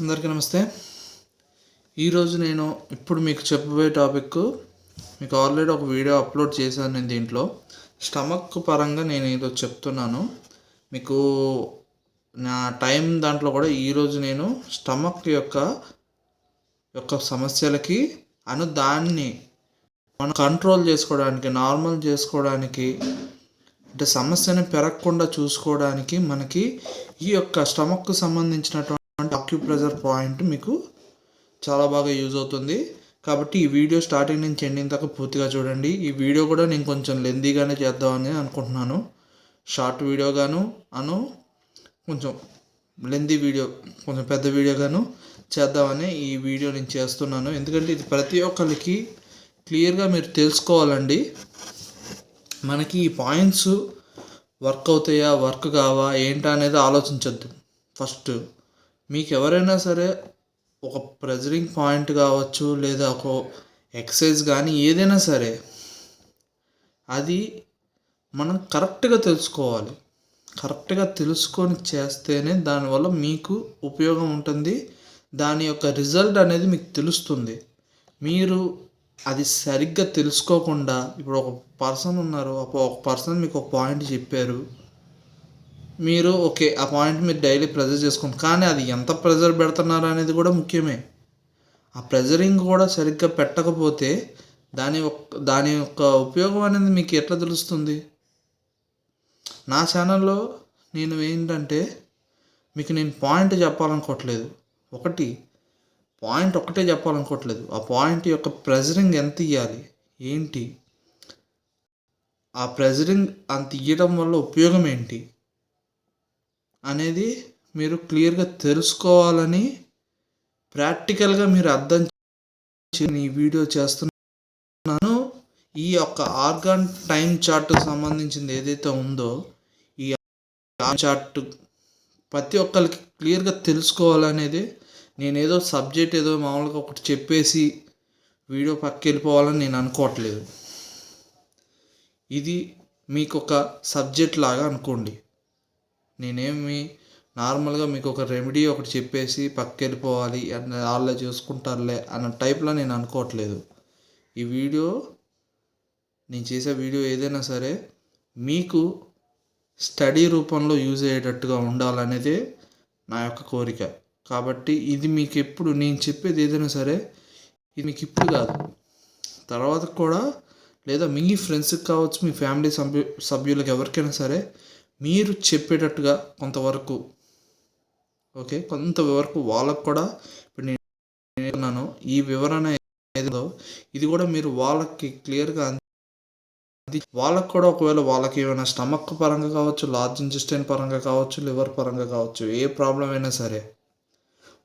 అందరికీ నమస్తే. ఈరోజు నేను ఇప్పుడు మీకు చెప్పబోయే టాపిక్ మీకు ఆల్రెడీ ఒక వీడియో అప్లోడ్ చేశాను నేను దీంట్లో. స్టమక్ పరంగా నేను ఏదో చెప్తున్నాను. మీకు నా టైం దాంట్లో కూడా ఈరోజు నేను స్టమక్ యొక్క యొక్క సమస్యలకి అను దాన్ని మనం కంట్రోల్ చేసుకోవడానికి నార్మల్ చేసుకోవడానికి అంటే సమస్యని పెరగకుండా చూసుకోవడానికి మనకి ఈ యొక్క స్టమక్కు సంబంధించినటువంటి అక్యూప్రెజర్ పాయింట్ మీకు చాలా బాగా యూజ్ అవుతుంది. కాబట్టి ఈ వీడియో స్టార్టింగ్ నుంచి ఎండింగ్ దాకా పూర్తిగా చూడండి. ఈ వీడియో కూడా నేను కొంచెం లెందీగానే చేద్దామని అనుకుంటున్నాను. షార్ట్ వీడియోగాను అను కొంచెం లెందీ వీడియో కొంచెం పెద్ద వీడియోగాను చేద్దామని ఈ వీడియో నేను చేస్తున్నాను. ఎందుకంటే ఇది ప్రతి ఒక్కరికి క్లియర్గా మీరు తెలుసుకోవాలండి. మనకి ఈ పాయింట్స్ వర్క్ అవుతాయా వర్క్ కావా ఏంటా అనేది ఆలోచించద్దు. ఫస్ట్ మీకు ఎవరైనా సరే ఒక ప్రెజరింగ్ పాయింట్ కావచ్చు లేదా ఒక ఎక్సైజ్ కానీ ఏదైనా సరే అది మనం కరెక్ట్గా తెలుసుకోవాలి. కరెక్ట్గా తెలుసుకొని చేస్తేనే దానివల్ల మీకు ఉపయోగం ఉంటుంది. దాని యొక్క రిజల్ట్ అనేది మీకు తెలుస్తుంది. మీరు అది సరిగ్గా తెలుసుకోకుండా ఇప్పుడు ఒక పర్సన్ ఉన్నారు. ఒక పర్సన్ మీకు ఒక పాయింట్ చెప్పారు. మీరు ఓకే ఆ పాయింట్ మీరు డైలీ ప్రెజర్ చేసుకోండి. కానీ అది ఎంత ప్రెజర్ పెడుతున్నారు అనేది కూడా ముఖ్యమే. ఆ ప్రెజరింగ్ కూడా సరిగ్గా పెట్టకపోతే దాని యొక్క దాని యొక్క ఉపయోగం అనేది మీకు ఎట్లా తెలుస్తుంది? నా ఛానల్లో నేను ఏంటంటే మీకు నేను పాయింట్ చెప్పాలనుకోవట్లేదు. ఒకటి పాయింట్ ఒకటే చెప్పాలనుకోవట్లేదు. ఆ పాయింట్ యొక్క ప్రెజరింగ్ ఎంత ఇవ్వాలి ఏంటి? ఆ ప్రెజరింగ్ అంత ఇవ్వడం వల్ల ఉపయోగం ఏంటి? అనేది మీరు క్లియర్గా తెలుసుకోవాలని ప్రాక్టికల్గా మీరు అర్థం ఈ వీడియో చేస్తున్నాను. ఈ యొక్క ఆర్గాన్ టైం చార్ట్ సంబంధించింది ఏదైతే ఉందో ఈ చార్ట్ ప్రతి ఒక్కరికి క్లియర్గా తెలుసుకోవాలనేది. నేను ఏదో సబ్జెక్ట్ ఏదో మామూలుగా ఒకటి చెప్పేసి వీడియో పక్కకి వెళ్ళిపోవాలని నేను అనుకోవట్లేదు. ఇది మీకు ఒక సబ్జెక్ట్ లాగా అనుకోండి. నేనేమి నార్మల్గా మీకు ఒక రెమెడీ ఒకటి చెప్పేసి పక్కకి వెళ్ళిపోవాలి వాళ్ళే చూసుకుంటారులే అన్న టైప్లో నేను అనుకోవట్లేదు. ఈ వీడియో నేను చేసే వీడియో ఏదైనా సరే మీకు స్టడీ రూపంలో యూజ్ అయ్యేటట్టుగా ఉండాలనేదే నా యొక్క కోరిక. కాబట్టి ఇది మీకు ఎప్పుడు నేను చెప్పేది ఏదైనా సరే ఇది మీకు ఇప్పుడు కాదు. తర్వాత కూడా లేదా మీ ఫ్రెండ్స్కి కావచ్చు మీ ఫ్యామిలీ సభ్యు సభ్యులకు ఎవరికైనా సరే మీరు చెప్పేటట్టుగా కొంతవరకు ఓకే? కొంతవరకు వాళ్ళకు కూడా ఇప్పుడు నేను ఈ వివరణ ఏదో ఇది కూడా మీరు వాళ్ళకి క్లియర్గా అది వాళ్ళకు కూడా ఒకవేళ వాళ్ళకి ఏమైనా స్టమక్ పరంగా కావచ్చు లార్జ్ ఇంజెస్టైన్ పరంగా కావచ్చు లివర్ పరంగా కావచ్చు ఏ ప్రాబ్లం అయినా సరే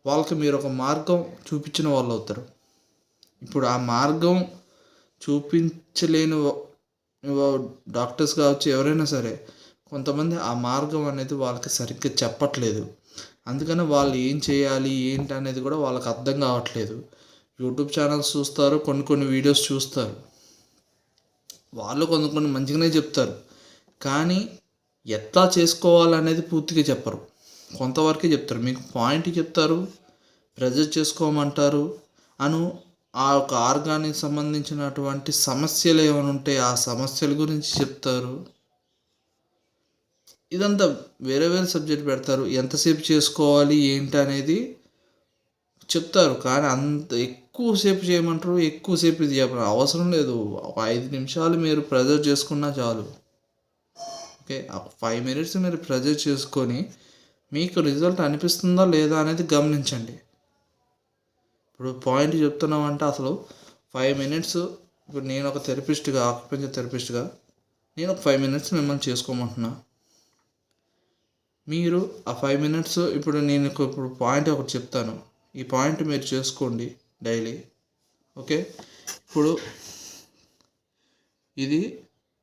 వాళ్ళకి మీరు ఒక మార్గం చూపించిన వాళ్ళు అవుతారు. ఇప్పుడు ఆ మార్గం చూపించలేని డాక్టర్స్ కావచ్చు ఎవరైనా సరే కొంతమంది ఆ మార్గం అనేది వాళ్ళకి సరిగ్గా చెప్పట్లేదు. అందుకని వాళ్ళు ఏం చేయాలి ఏంటి అనేది కూడా వాళ్ళకి అర్థం కావట్లేదు. యూట్యూబ్ ఛానల్స్ చూస్తారు కొన్ని కొన్ని వీడియోస్ చూస్తారు. వాళ్ళు కొన్ని కొన్ని మంచిగానే చెప్తారు. కానీ ఎట్లా చేసుకోవాలనేది పూర్తిగా చెప్పరు. కొంతవరకే చెప్తారు. మీకు పాయింట్ చెప్తారు ప్రెజర్ చేసుకోమంటారు అను ఆ యొక్క ఆర్గానికి సంబంధించినటువంటి సమస్యలు ఏమైనా ఉంటే ఆ సమస్యల గురించి చెప్తారు. ఇదంతా వేరే వేరే సబ్జెక్ట్ పెడతారు. ఎంతసేపు చేసుకోవాలి ఏంటి అనేది చెప్తారు. కానీ అంత ఎక్కువసేపు చేయమంటారు ఎక్కువసేపు ఇది చెప్పరు. అవసరం లేదు. ఒక ఐదు నిమిషాలు మీరు ప్రెజర్ చేసుకున్నా చాలు. ఓకే? ఫైవ్ మినిట్స్ మీరు ప్రెజర్ చేసుకొని మీకు రిజల్ట్ అనిపిస్తుందా లేదా అనేది గమనించండి. ఇప్పుడు పాయింట్ చెప్తున్నామంటే అసలు ఫైవ్ మినిట్స్ ఇప్పుడు నేను ఒక థెరపిస్ట్గా ఆక్యుపెన్షన్ థెరపిస్ట్గా నేను ఒక ఫైవ్ మినిట్స్ మిమ్మల్ని చేసుకోమంటున్నా. మీరు ఆ ఫైవ్ మినిట్స్ ఇప్పుడు నేను ఇప్పుడు పాయింట్ ఒకటి చెప్తాను. ఈ పాయింట్ మీరు చేసుకోండి డైలీ ఓకే ఇప్పుడు ఇది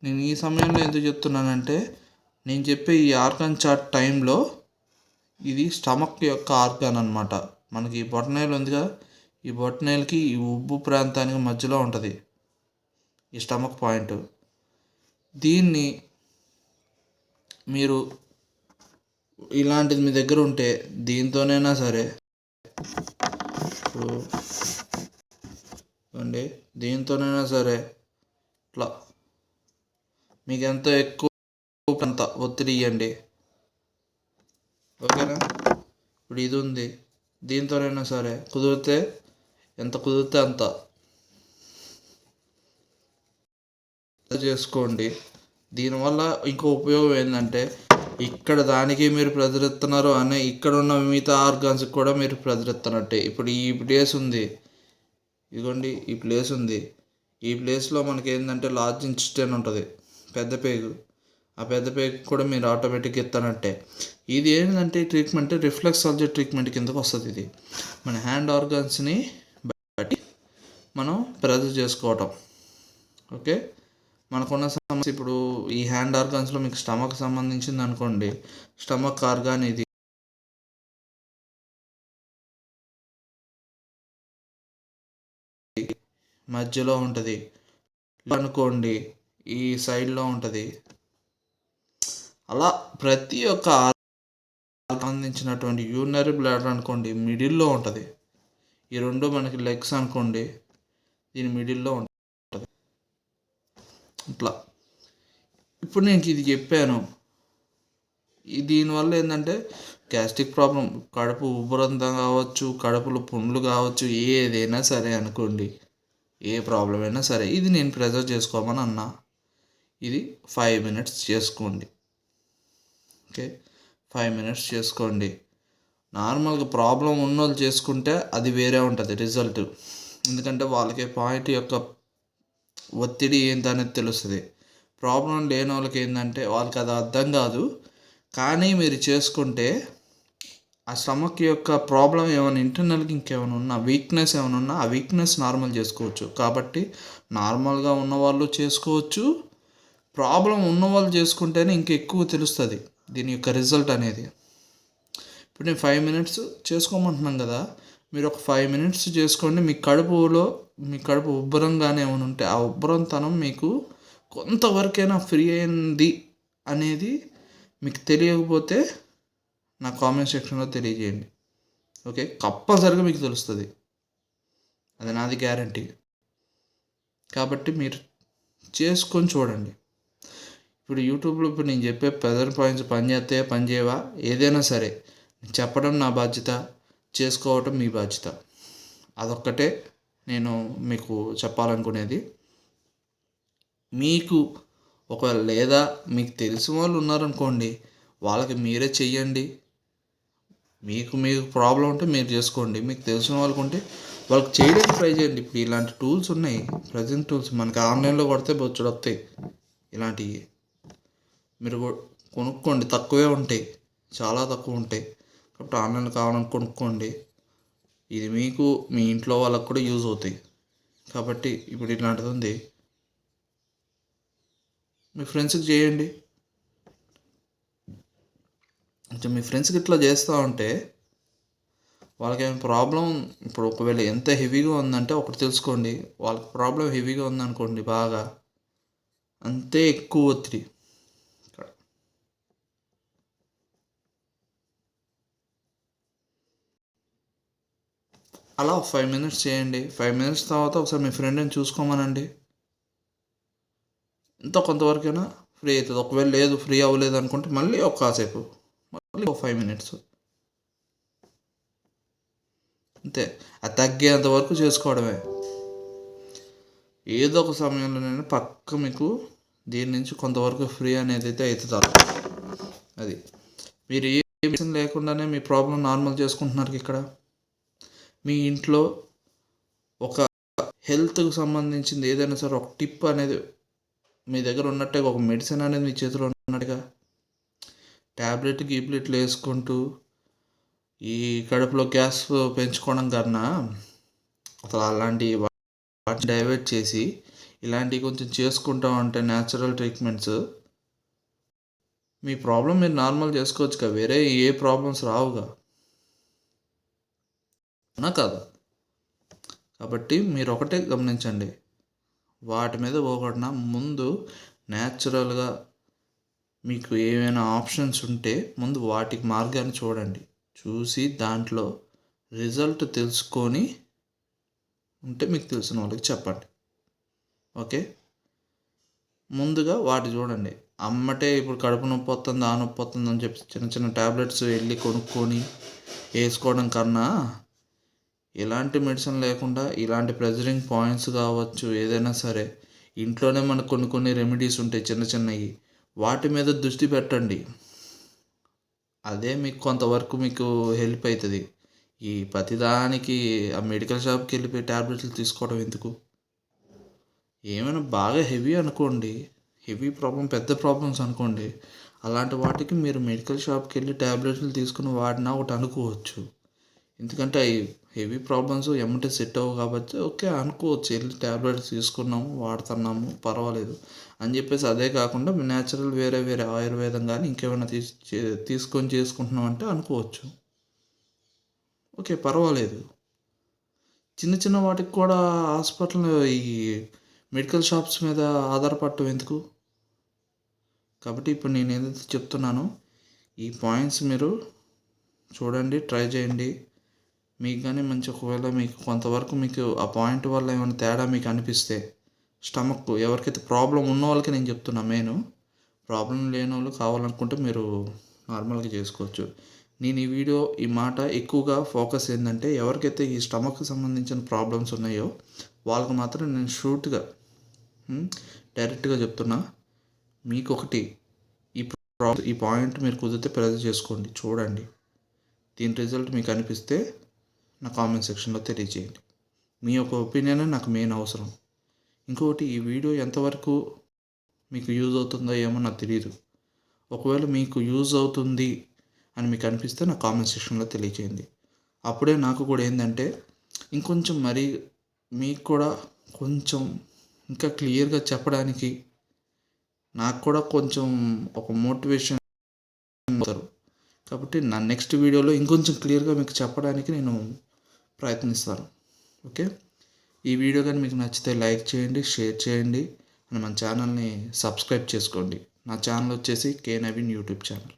నేను ఈ సమయంలో ఎందుకు చెప్తున్నానంటే నేను చెప్పే ఈ ఆర్గాన్ చార్ట్ టైంలో ఇది స్టమక్ యొక్క ఆర్గాన్ అనమాట మనకి ఈ ఉంది ఉందిగా ఈ బొటనైల్కి ఈ ఉబ్బు ప్రాంతానికి మధ్యలో ఉంటుంది. ఈ స్టమక్ పాయింట్ దీన్ని మీరు ఇలాంటిది మీ దగ్గర ఉంటే దీంతోనైనా సరే. ఇప్పుడు అండి దీంతోనైనా సరే ఇట్లా మీకు ఎంత ఎక్కువ అంత ఒత్తిడి ఇవ్వండి ఓకేనా? ఇప్పుడు ఇది ఉంది. దీంతోనైనా సరే కుదిరితే ఎంత కుదిరితే అంత చేసుకోండి. దీనివల్ల ఇంకో ఉపయోగం ఏంటంటే ఇక్కడ దానికి మీరు ప్రెజర్ అనే ఇక్కడ ఉన్న మిగతా ఆర్గాన్స్కి కూడా మీరు ప్రెజర్ ఇప్పుడు ఈ ప్లేస్ ఉంది. ఇదిగోండి ఈ ప్లేస్ ఉంది. ఈ ప్లేస్లో మనకి ఏంటంటే లార్జ్ ఇన్స్టెన్ ఉంటుంది. పెద్ద పేగు. ఆ పెద్ద పేగు కూడా మీరు ఆటోమేటిక్ ఎత్తనట్టే. ఇది ఏంటంటే ట్రీట్మెంట్ రిఫ్లెక్స్ సబ్జెక్ట్ ట్రీట్మెంట్ కిందకు వస్తుంది ఇది. మన హ్యాండ్ ఆర్గాన్స్ని బట్టి మనం ప్రెజర్ చేసుకోవటం. ఓకే? మనకున్న సమస్య ఇప్పుడు ఈ హ్యాండ్ ఆర్గాన్స్లో మీకు స్టమక్ సంబంధించింది అనుకోండి. స్టమక్ ఆర్గాన్ ఇది. మధ్యలో ఉంటుంది. అనుకోండి ఈ సైడ్లో ఉంటుంది. అలా ప్రతి ఒక్క సంబంధించినటువంటి యూనరీ బ్లాడర్ అనుకోండి మిడిల్లో ఉంటుంది. ఈ రెండు మనకి లెగ్స్ అనుకోండి దీని మిడిల్లో ఉంటుంది. ఇట్లా ఇప్పుడు నేను ఇది చెప్పాను. దీనివల్ల ఏంటంటే గ్యాస్ట్రిక్ ప్రాబ్లం కడుపు ఉబ్బరంతం కావచ్చు కడుపులో పుండ్లు కావచ్చు ఏదైనా సరే అనుకోండి. ఏ ప్రాబ్లం అయినా సరే ఇది నేను ప్రెజర్ చేసుకోమని అన్నా. ఇది ఫైవ్ మినిట్స్ చేసుకోండి. ఓకే? ఫైవ్ మినిట్స్ చేసుకోండి. నార్మల్గా ప్రాబ్లం ఉన్నోళ్ళు చేసుకుంటే అది వేరే ఉంటుంది రిజల్ట్. ఎందుకంటే వాళ్ళకి పాయింట్ యొక్క ఒత్తిడి ఏంటనేది తెలుస్తుంది. ప్రాబ్లం లేని వాళ్ళకి ఏంటంటే వాళ్ళకి అది అర్థం కాదు. కానీ మీరు చేసుకుంటే ఆ స్టమక్ యొక్క ప్రాబ్లం ఏమైనా ఇంటర్నల్కి ఇంకేమైనా ఉన్నా వీక్నెస్ ఏమైనా ఉన్నా ఆ వీక్నెస్ నార్మల్ చేసుకోవచ్చు. కాబట్టి నార్మల్గా ఉన్నవాళ్ళు చేసుకోవచ్చు. ప్రాబ్లం ఉన్నవాళ్ళు చేసుకుంటేనే ఇంకా ఎక్కువ తెలుస్తుంది దీని యొక్క రిజల్ట్ అనేది. ఇప్పుడు నేను ఫైవ్ మినిట్స్ చేసుకోమంటున్నాను కదా. మీరు ఒక ఫైవ్ మినిట్స్ చేసుకోండి. మీ కడుపులో మీ కడుపు ఉబ్బరంగానే ఏమైనా ఉంటే ఆ ఉబ్బరంతనం మీకు కొంతవరకైనా ఫ్రీ అయింది అనేది మీకు తెలియకపోతే నా కామెంట్ సెక్షన్లో తెలియజేయండి. ఓకే కంపల్సరిగా మీకు తెలుస్తుంది. అది నాది గ్యారంటీ కాబట్టి మీరు చేసుకొని చూడండి. ఇప్పుడు యూట్యూబ్లో ఇప్పుడు నేను చెప్పే పెదర్ పాయింట్స్ పనిచేస్తే పనిచేయవా ఏదైనా సరే. చెప్పడం నా బాధ్యత చేసుకోవటం మీ బాధ్యత. అదొక్కటే. నేను మీకు చెప్పాలనుకునేది మీకు ఒకవేళ లేదా మీకు తెలిసిన వాళ్ళు ఉన్నారనుకోండి వాళ్ళకి మీరే చెయ్యండి. మీకు మీకు ప్రాబ్లం ఉంటే మీరు చేసుకోండి. మీకు తెలిసిన వాళ్ళకు ఉంటే వాళ్ళకి చేయడానికి ట్రై చేయండి. ఇప్పుడు ఇలాంటి టూల్స్ ఉన్నాయి. ప్రజెంట్ టూల్స్ మనకి ఆన్లైన్లో కొడితే బొచ్చుడు వస్తాయి. ఇలాంటివి. మీరు కొనుక్కోండి. తక్కువే ఉంటాయి. చాలా తక్కువ ఉంటాయి. కాబట్టి ఆన్లైన్లో కావాలని కొనుక్కోండి. ఇది మీకు మీ ఇంట్లో వాళ్ళకు కూడా యూజ్ అవుతాయి. కాబట్టి ఇప్పుడు ఇట్లాంటిది ఉంది మీ ఫ్రెండ్స్కి చేయండి. కొంచెం మీ ఫ్రెండ్స్కి ఇట్లా చేస్తూ ఉంటే వాళ్ళకి ఏమైనా ప్రాబ్లం ఇప్పుడు ఒకవేళ ఎంత హెవీగా ఉందంటే ఒకటి తెలుసుకోండి. వాళ్ళకి ప్రాబ్లం హెవీగా ఉందనుకోండి బాగా అంతే ఎక్కువ ఒత్తిడి. అలా ఫైవ్ మినిట్స్ చేయండి. ఫైవ్ మినిట్స్ తర్వాత ఒకసారి మీ ఫ్రెండ్ని చూసుకోమనండి. ఇంత కొంతవరకైనా ఫ్రీ అవుతుంది. ఒకవేళ లేదు ఫ్రీ అవ్వలేదు అనుకుంటే మళ్ళీ ఒక కాసేపు. మళ్ళీ ఒక ఫైవ్ మినిట్స్ అంతే. అది తగ్గేంత వరకు చేసుకోవడమే. ఏదో ఒక సమయంలో నేను పక్క మీకు దీని నుంచి కొంతవరకు ఫ్రీ అనేది అయితే అవుతుంది అది. మీరు ఏ లేకుండానే మీ ప్రాబ్లం నార్మల్ చేసుకుంటున్నారు ఇక్కడ? మీ ఇంట్లో ఒక హెల్త్కు సంబంధించింది ఏదైనా సరే ఒక టిప్ అనేది మీ దగ్గర ఉన్నట్టే ఒక మెడిసిన్ అనేది మీ చేతిలో ఉన్నట్టుగా ట్యాబ్లెట్ గీబ్లెట్లు వేసుకుంటూ ఈ కడుపులో గ్యాస్ పెంచుకోవడం కన్నా అసలు అలాంటి వాటిని డైవర్ట్ చేసి ఇలాంటివి కొంచెం చేసుకుంటా ఉంటే న్యాచురల్ ట్రీట్మెంట్స్ మీ ప్రాబ్లం మీరు నార్మల్ చేసుకోవచ్చుగా వేరే ఏ ప్రాబ్లమ్స్ రావుగా? అవునా కాదా. కాబట్టి మీరు ఒకటే గమనించండి. వాటి మీద పోకుండా ముందు న్యాచురల్గా మీకు ఏమైనా ఆప్షన్స్ ఉంటే ముందు వాటికి మార్గాన్ని చూడండి. చూసి దాంట్లో రిజల్ట్ తెలుసుకొని ఉంటే మీకు తెలిసిన వాళ్ళకి చెప్పండి. ఓకే? ముందుగా వాటి చూడండి. అమ్మటే ఇప్పుడు కడుపు నొప్పి వస్తుంది ఆ నొప్పి వస్తుంది అని చెప్పి చిన్న చిన్న ట్యాబ్లెట్స్ వెళ్ళి కొనుక్కొని వేసుకోవడం కన్నా ఎలాంటి మెడిసిన్ లేకుండా ఇలాంటి ప్రెజరింగ్ పాయింట్స్ కావచ్చు ఏదైనా సరే ఇంట్లోనే మనకు కొన్ని కొన్ని రెమెడీస్ ఉంటాయి చిన్న చిన్నవి. వాటి మీద దృష్టి పెట్టండి. అదే మీకు కొంతవరకు మీకు హెల్ప్ అవుతుంది ఈ ప్రతిదానికి ఆ మెడికల్ షాప్కి వెళ్ళిపోయి ట్యాబ్లెట్లు తీసుకోవడం ఎందుకు? ఏమైనా బాగా హెవీ అనుకోండి హెవీ ప్రాబ్లం పెద్ద ప్రాబ్లమ్స్ అనుకోండి అలాంటి వాటికి మీరు మెడికల్ షాప్కి వెళ్ళి ట్యాబ్లెట్లు తీసుకుని వాడినా ఒకటి అనుకోవచ్చు. ఎందుకంటే అవి హెవీ ప్రాబ్లమ్స్ ఎమ్మటే సెట్ అవ్వవు కాబట్టి ఓకే అనుకోవచ్చు వెళ్ళి ట్యాబ్లెట్స్ తీసుకున్నాము వాడుతున్నాము పర్వాలేదు అని చెప్పేసి అదే కాకుండా న్యాచురల్ వేరే వేరే ఆయుర్వేదం కానీ ఇంకేమైనా తీసు తీసుకొని చేసుకుంటున్నాం అంటే అనుకోవచ్చు. ఓకే పర్వాలేదు. చిన్న చిన్న వాటికి కూడా హాస్పిటల్ ఈ మెడికల్ షాప్స్ మీద ఆధారపడటం ఎందుకు? కాబట్టి ఇప్పుడు నేను ఏదైతే చెప్తున్నానో ఈ పాయింట్స్ మీరు చూడండి ట్రై చేయండి. మీకు కానీ మంచి ఒకవేళ మీకు కొంతవరకు మీకు ఆ పాయింట్ వల్ల ఏమైనా తేడా మీకు అనిపిస్తే స్టమక్ ఎవరికైతే ప్రాబ్లం ఉన్న వాళ్ళకి నేను చెప్తున్నా మెయిన్. ప్రాబ్లం లేని వాళ్ళు కావాలనుకుంటే మీరు నార్మల్గా చేసుకోవచ్చు. నేను ఈ వీడియో ఈ మాట ఎక్కువగా ఫోకస్ ఏంటంటే ఎవరికైతే ఈ స్టమక్కి సంబంధించిన ప్రాబ్లమ్స్ ఉన్నాయో వాళ్ళకి మాత్రం నేను షూట్గా డైరెక్ట్గా చెప్తున్నా. మీకు ఒకటి ఈ ప్రా ఈ పాయింట్ మీరు కుదిరితే ప్రెజర్ చేసుకోండి చూడండి. దీని రిజల్ట్ మీకు అనిపిస్తే నా కామెంట్ సెక్షన్లో తెలియజేయండి. మీ యొక్క ఒపీనియన్ నాకు మెయిన్ అవసరం. ఇంకొకటి ఈ వీడియో ఎంతవరకు మీకు యూజ్ అవుతుందో ఏమో నాకు తెలియదు ఒకవేళ మీకు యూజ్ అవుతుంది అని మీకు అనిపిస్తే నా కామెంట్ సెక్షన్లో తెలియజేయండి. అప్పుడే నాకు కూడా ఏంటంటే ఇంకొంచెం మరీ మీకు కూడా కొంచెం ఇంకా క్లియర్గా చెప్పడానికి నాకు కూడా కొంచెం ఒక మోటివేషన్ అవుతారు కాబట్టి నా నెక్స్ట్ వీడియోలో ఇంకొంచెం క్లియర్గా మీకు చెప్పడానికి నేను ప్రయత్నిస్తాను ఓకే? ఈ వీడియో కానీ మీకు నచ్చితే లైక్ చేయండి షేర్ చేయండి అండ్ మన ఛానల్ని సబ్స్క్రైబ్ చేసుకోండి. నా ఛానల్ వచ్చేసి కే నవీన్ యూట్యూబ్ ఛానల్.